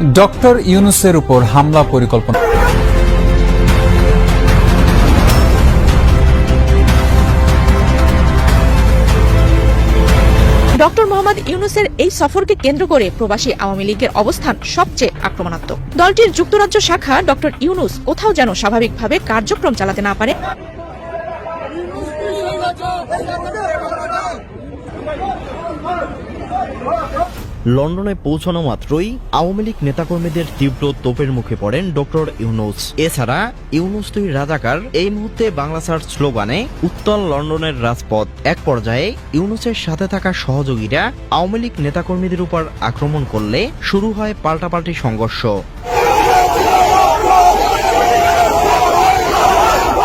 Doctor ইউনুসের উপর হামলা পরিকল্পনা। ডক্টর মোহাম্মদ ইউনুসের এই সফরকে কেন্দ্র করে প্রবাসী আওয়ামী লীগের অবস্থান সবচেয়ে আক্রমণাত্মক। দলটির যুক্তরাজ্য শাখা ডক্টর ইউনুস কোথাও যেন স্বাভাবিকভাবে কার্যক্রম চালাতে না পারে। লন্ডনে পৌঁছানো মাত্রই আওয়ামী লীগ নেতাকর্মীদের তীব্র তোপের মুখে পড়েন ডক্টর ইউনুস। এছাড়া ইউনুস তুই রাজাকার, এই মুহূর্তে বাংলা সার স্লোগানে, উত্তল লন্ডনের রাজপথ। এক পর্যায়ে ইউনুসের সাথে থাকা সহযোগীরা আওয়ামী লীগ নেতাকর্মীদের উপর আক্রমণ করলে শুরু হয় পাল্টাপাল্টি সংঘর্ষ।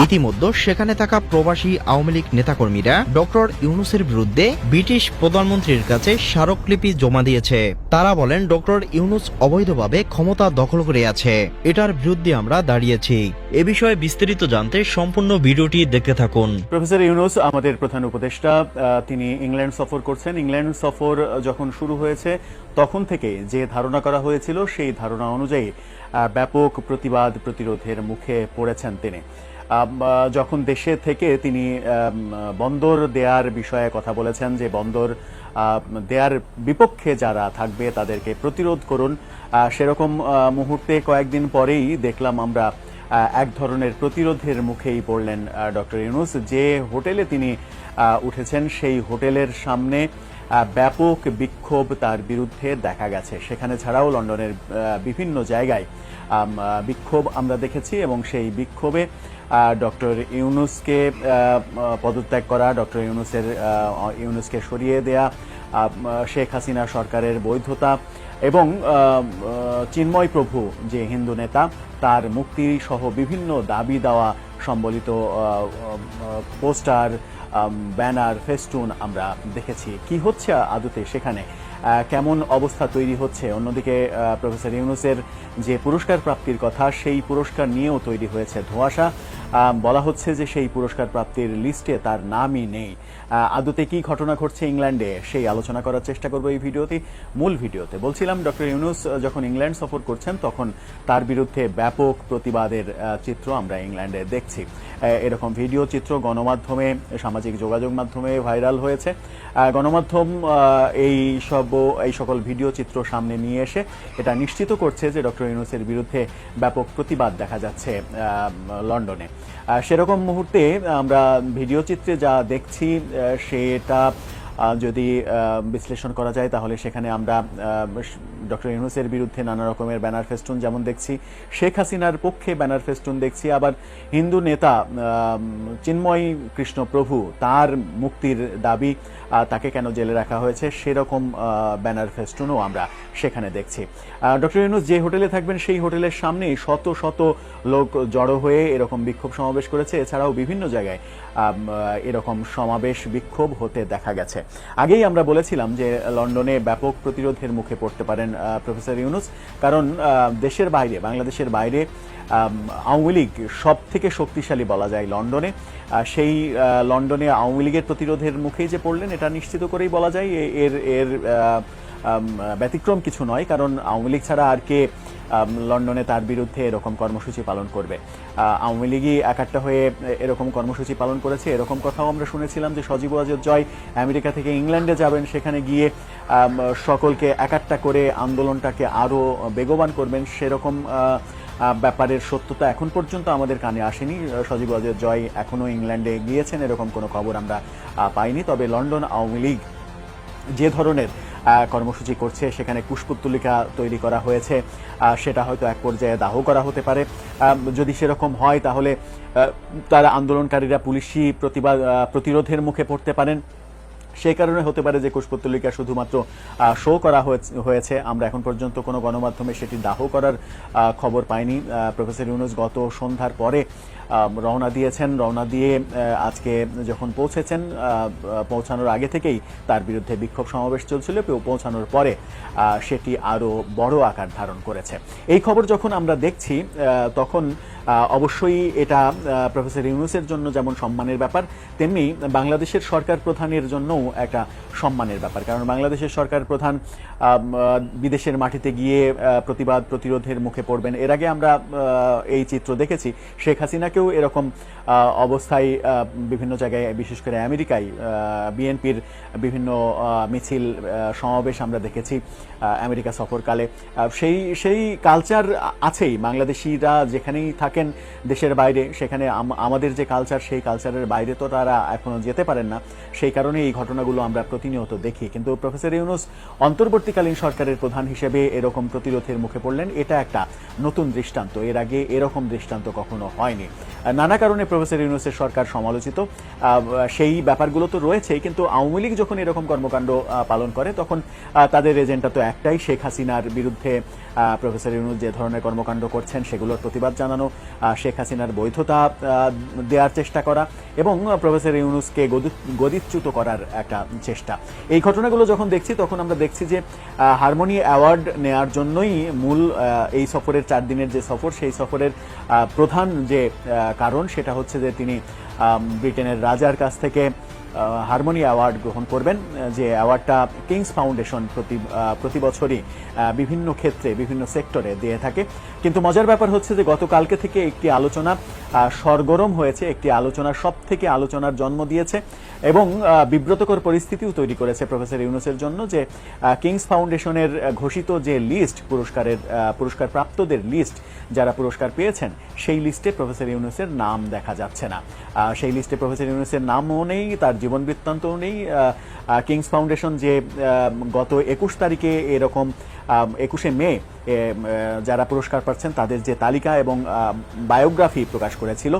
ইতিমধ্যে সেখানে থাকা প্রবাসী আওয়ামী লীগ নেতাকর্মীরা ডক্টর ইউনুসের বিরুদ্ধে ব্রিটিশ প্রধানমন্ত্রীর কাছে স্মারকলিপি জমা দিয়েছে। তারা বলেন, ডক্টর ইউনুস অবৈধভাবে ক্ষমতা দখল করে আছে। এটার বিরুদ্ধে আমরা দাঁড়িয়েছি। এ বিষয়ে বিস্তারিত জানতে সম্পূর্ণ ভিডিওটি দেখতে থাকুন। প্রফেসর ইউনুস, আমাদের প্রধান উপদেষ্টা তিনি ইংল্যান্ড সফর করছেন। ইংল্যান্ড সফর যখন শুরু হয়েছে, তখন থেকে যে ধারণা করা হয়েছিল, সেই ধারণা অনুযায়ী ব্যাপক প্রতিবাদ প্রতিরোধের মুখে পড়েছেন তিনি। যখন দেশে থেকে তিনি বন্দর দেয়ার বিষয়ে কথা বলেছেন যে বন্দর দেয়ার বিপক্ষে যারা থাকবে তাদেরকে প্রতিরোধ করুন। সেরকম মুহূর্তে কয়েকদিন পরেই দেখলাম আমরা এক ধরনের প্রতিরোধের মুখেই পড়লেন ডক্টর ইউনুস। যে হোটেলে তিনি উঠেছেন সেই হোটেলের সামনে ব্যাপক বিক্ষোভ তার বিরুদ্ধে দেখা গেছে। সেখানে ছাড়াও লন্ডনের বিভিন্ন জায়গায় বিক্ষোভ আমরা দেখেছি এবং সেই বিক্ষোভে ডক্টর ইউনুসকে পদত্যাগ করা, ডক্টর ইউনুসের ইউনুসকে সরিয়ে দেয়া শেখ হাসিনা সরকারের বৈধতা এবং চিন্ময় প্রভু যে হিন্দু নেতা, তার মুক্তি সহ বিভিন্ন দাবি দেওয়া সম্বলিত পোস্টার ব্যানার, ফেস্টুন আমরা দেখেছি। কি হচ্ছে আদতে সেখানে? কেমন অবস্থা তৈরি হচ্ছে? অন্যদিকে প্রফেসর ইউনুসের যে পুরস্কার প্রাপ্তির কথা, সেই পুরস্কার নিয়েও তৈরি হয়েছে ধোঁয়াশা। বলা হচ্ছে যে সেই পুরস্কার প্রাপ্তির লিস্টে তার নামই নেই। আদতে কি ঘটনা ঘটছে ইংল্যান্ডে সেই আলোচনা করার চেষ্টা করব এই ভিডিওতে, মূল ভিডিওতে। বলছিলাম ডক্টর ইউনুস যখন ইংল্যান্ড সফর করছেন, তখন তার বিরুদ্ধে ব্যাপক প্রতিবাদের চিত্র আমরা ইংল্যান্ডে দেখছি। এরকম ভিডিও চিত্র গণমাধ্যমে, সামাজিক যোগাযোগ মাধ্যমে ভাইরাল হয়েছে। গণমাধ্যম এই সব, এই সকল ভিডিও চিত্র সামনে নিয়ে এসে এটা নিশ্চিত করছে যে ডক্টর ইউনুসের বিরুদ্ধে ব্যাপক প্রতিবাদ দেখা যাচ্ছে লন্ডনে। সেরকম মুহূর্তে আমরা ভিডিও চিত্রে যা দেখছি সেটা যদি বিশ্লেষণ করা যায় তাহলে সেখানে আমরা ডক্টর ইউনুসের বিরুদ্ধে নানা রকমের ব্যানার ফেস্টুন যেমন দেখছি, শেখ হাসিনার পক্ষে ব্যানার ফেস্টুন দেখছি, আবার হিন্দু নেতা চিন্ময় কৃষ্ণ প্রভু তার মুক্তির দাবি তাকে কেন জেলে রাখা হয়েছে সেরকম ব্যানার ফেস্টুনও আমরা সেখানে দেখছি। ডক্টর ইউনুস যে হোটেলে থাকবেন সেই হোটেলের সামনেই শত শত লোক জড়ো হয়ে এরকম বিক্ষোভ সমাবেশ করেছে। এছাড়াও বিভিন্ন জায়গায় এরকম সমাবেশ বিক্ষোভ হতে দেখা গেছে। আগেই আমরা বলেছিলাম যে লন্ডনে ব্যাপক প্রতিরোধের মুখে পড়তে পারেন প্রফেসর ইউনুস, কারণ দেশের বাইরে, বাংলাদেশের বাইরে আওয়ামী লীগ সব থেকে শক্তিশালী বলা যায় লন্ডনে। সেই লন্ডনে আওয়ামী লীগের প্রতিরোধের মুখেই যে পড়লেন, এটা নিশ্চিত করেই বলা যায়। এর এর ব্যতিক্রম কিছু নয়, কারণ আওয়ামী লীগ ছাড়া আর কে লন্ডনে তার বিরুদ্ধে এরকম কর্মসূচি পালন করবে। আওয়ামী লীগই একাট্টা হয়ে এরকম কর্মসূচি পালন করেছে। এরকম কথাও আমরা শুনেছিলাম যে সজীব ওয়াজেদ জয় আমেরিকা থেকে ইংল্যান্ডে যাবেন, সেখানে গিয়ে সকলকে একাট্টা করে আন্দোলনটাকে আরও বেগবান করবেন। সেরকম ব্যাপারের সত্যতা এখন পর্যন্ত আমাদের কানে আসেনি। সজীব ওয়াজেদ জয় এখনও ইংল্যান্ডে গিয়েছেন, এরকম কোনো খবর আমরা পাইনি। তবে লন্ডন আওয়ামী লীগ যে ধরনের কর্মসূচি করছে, সেখানে পুষ্পতুলিকা তৈরি করা হয়েছে সেটা হয়তো এক পর্যায়ে দাহ করা হতে পারে। যদি সেরকম হয়, তাহলে তারা আন্দোলনকারীরা পুলিশি প্রতিবাদ প্রতিরোধের মুখে পড়তে পারেন। সেই কারণে হতে পারে যে কুশপুত্তলিকা শুধুমাত্র শো করা হয়েছে- আমরা এখন পর্যন্ত কোনো গণমাধ্যমে সেটি দাহ করার খবর পাইনি। প্রফেসর ইউনুস গত সন্ধ্যার পরে রওনা দিয়েছেন। রওনা দিয়ে আজকে যখন পৌঁছেছেন পৌঁছানোর আগে থেকেই তার বিরুদ্ধে বিক্ষোভ সমাবেশ চলছিল। পৌঁছানোর পরে সেটি আরও বড় আকার ধারণ করেছে। এই খবর যখন আমরা দেখছি তখন অবশ্যই এটা প্রফেসর ইউনুসের জন্য যেমন সম্মানের ব্যাপার, তেমনি বাংলাদেশের সরকার প্রধানের জন্যও একটা সম্মানের ব্যাপার। কারণ বাংলাদেশের সরকার প্রধান বিদেশের মাটিতে গিয়ে প্রতিবাদ প্রতিরোধের মুখে পড়বেন। এর আগে আমরা এই চিত্র দেখেছি। শেখ হাসিনাকেও এরকম অবস্থায় বিভিন্ন জায়গায়, বিশেষ করে আমেরিকায় বিএনপির বিভিন্ন মিছিল সমাবেশ আমরা দেখেছি আমেরিকা সফরকালে। সেই সেই কালচার আছেই। বাংলাদেশিরা যেখানেই থাকেন দেশের বাইরে, সেখানে আমাদের যে কালচার সেই কালচারের বাইরে তো তারা এখনও যেতে পারেন না। সেই কারণে এই ঘটনাগুলো আমরা প্রতিনিয়ত দেখি। কিন্তু প্রফেসর ইউনুস অন্তর্বর্তীকালীন সরকারের প্রধান হিসেবে এরকম প্রতিরোধের মুখে পড়লেন। এটা একটা নতুন দৃষ্টান্ত। এর আগে এরকম দৃষ্টান্ত কখনো হয়নি। নানা কারণে প্রফেসর ইউনুসের সরকার সমালোচিত। সেই ব্যাপারগুলো তো রয়েছেই, কিন্তু আওয়ামী লীগ যখন এরকম কর্মকাণ্ড পালন করে, তখন তাদের এজেন্ডা তো একটাই, শেখ হাসিনার বিরুদ্ধে প্রফেসর ইউনুস যে ধরনের কর্মকাণ্ড করছেন, সেগুলোর প্রতিবাদ জানানো শেখ হাসিনার বৈধতা দেওয়ার চেষ্টা করা এবং প্রফেসর ইউনুসকে গদিচ্যুত করার একটা চেষ্টা। এই ঘটনাগুলো যখন দেখছি, তখন আমরা দেখছি যে হারমোনি অ্যাওয়ার্ড নেয়ার জন্যই মূল এই সফরের চার দিনের যে সফর, সেই সফরের প্রধান যে কারণ সেটা হচ্ছে যে তিনি ব্রিটেনের রাজার কাছ থেকে হারমোনি অ্যাওয়ার্ড গ্রহণ করবেন যে অ্যাওয়ার্ডটা কিংস ফাউন্ডেশন প্রতি প্রতি বছরই বিভিন্ন ক্ষেত্রে, বিভিন্ন সেক্টরে দিয়ে থাকে। কিন্তু মজার ব্যাপার হচ্ছে যে গতকালকে থেকে একটি আলোচনা সরগরম হয়েছে, একটি আলোচনা সব থেকে আলোচনার জন্ম দিয়েছে এবং বিব্রতকর পরিস্থিতিও তৈরি করেছে প্রফেসর ইউনুসের জন্য যে কিংস ফাউন্ডেশনের ঘোষিত যে লিস্ট, পুরস্কারের পুরস্কার প্রাপ্তদের লিস্ট যারা পুরস্কার পেয়েছেন, সেই লিস্টে প্রফেসর ইউনুসের নাম দেখা যাচ্ছে না। সেই লিস্টে প্রফেসর ইউনুসের নামও নেই, তার জীবন বৃত্তান্ত নেই। কিংস ফাউন্ডেশন যে গত একুশ তারিখে এরকম একুশে মে যারা পুরস্কার পাচ্ছেন তাদের যে তালিকা এবং বায়োগ্রাফি প্রকাশ করেছিল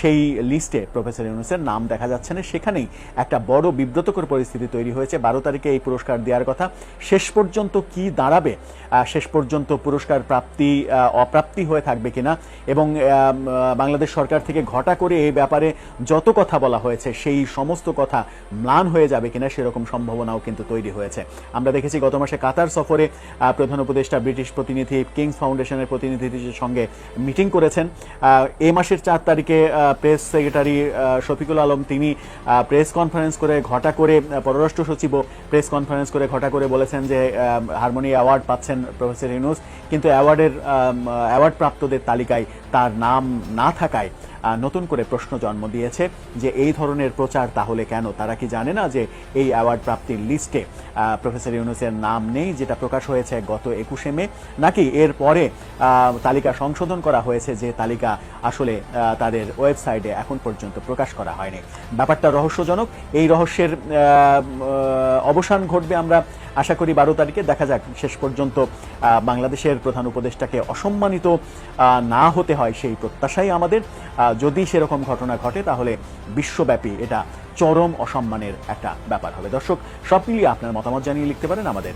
সেই লিস্টে প্রফেসর ইউনুসের নাম দেখা যাচ্ছে না। সেখানেই একটা বড় বিব্রতকর পরিস্থিতি তৈরি হয়েছে। বারো তারিখে এই পুরস্কার দেওয়ার কথা। শেষ পর্যন্ত কি দাঁড়াবে? শেষ পর্যন্ত পুরস্কার প্রাপ্তি অপ্রাপ্তি হয়ে থাকবে কিনা? এবং বাংলাদেশ সরকার থেকে ঘটা করে এই ব্যাপারে যত কথা বলা হয়েছে, সেই সমস্ত কথা ম্লান হয়ে যাবে কিনা সেরকম সম্ভাবনাও কিন্তু তৈরি হয়েছে। আমরা দেখেছি গত মাসে কাতার সফরে প্রধান উপদেষ্টা ব্রিটিশ প্রতিনিধি কিংস ফাউন্ডেশনের প্রতিনিধিদের সঙ্গে মিটিং করেছেন। এ মাসের চার তারিখে প্রেস সেক্রেটারি শফিকুল আলম, তিনি প্রেস কনফারেন্স করে ঘটা করে পররাষ্ট্র সচিব প্রেস কনফারেন্স করে ঘটা করে বলেছেন যে হারমোনি অ্যাওয়ার্ড পাচ্ছেন প্রফেসর ইউনুস কিন্তু অ্যাওয়ার্ডের অ্যাওয়ার্ড প্রাপ্তদের তালিকায় তার নাম না থাকায় নতুন করে প্রশ্ন জন্ম দিয়েছে যে এই ধরনের প্রচার তাহলে কেন? তারা কি জানে না যে এই অ্যাওয়ার্ড প্রাপ্তির লিস্টে প্রফেসর ইউনুসের নাম নেই যেটা প্রকাশ হয়েছে গত একুশে মে? নাকি এর পরে তালিকা সংশোধন করা হয়েছে যে তালিকা আসলে তাদের ওয়েবসাইটে এখন পর্যন্ত প্রকাশ করা হয়নি? ব্যাপারটা রহস্যজনক। এই রহস্যের অবসান ঘটবে আমরা আশা করি বারো তারিখে দেখা যাক, শেষ পর্যন্ত বাংলাদেশের প্রধান উপদেষ্টাকে অসম্মানিত না হতে হয় সেই প্রত্যাশাই আমাদের। যদি সেরকম ঘটনা ঘটে, তাহলে বিশ্বব্যাপী এটা চরম অসম্মানের একটা ব্যাপার হবে। দর্শক, সব মিলিয়ে আপনার মতামত জানিয়ে লিখতে পারেন আমাদের।